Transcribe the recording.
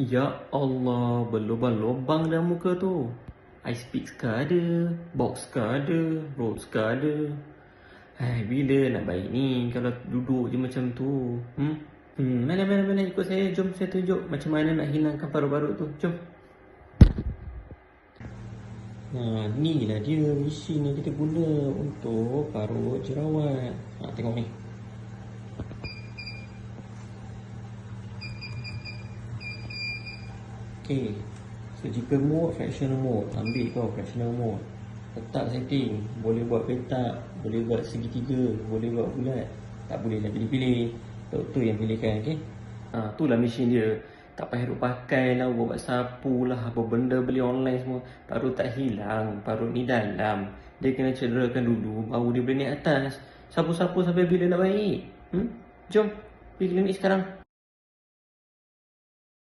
Ya Allah, berlubang-lubang dah muka tu. Ice pick ke ada, box ke ada, rose ke ada. Hai, bila nak baik ni kalau duduk je macam tu? Hmm? Hmm, mana mana mana ikut saya. Jom saya tunjuk macam mana nak hilangkan parut-parut tu. Jom. Ha, ni lah dia mesin yang kita guna untuk parut jerawat. Ha, tengok ni. Okey. Surgical mode, fractional mode. Ambil kau fractional mode. Letak setting. Boleh buat petak, boleh buat segitiga, boleh buat bulat. Tak boleh nak pilih-pilih. Doktor yang pilihkan, okey? Ha, tu lah mesin dia. Tak payah duk pakai lah, buat sapu lah, apa benda beli online semua. Parut tak hilang, parut ni dalam. Dia kena cederakan dulu, baru dia boleh naik atas. Sapu-sapu sampai bila nak baik? Hmm? Jom, pergi klinik sekarang.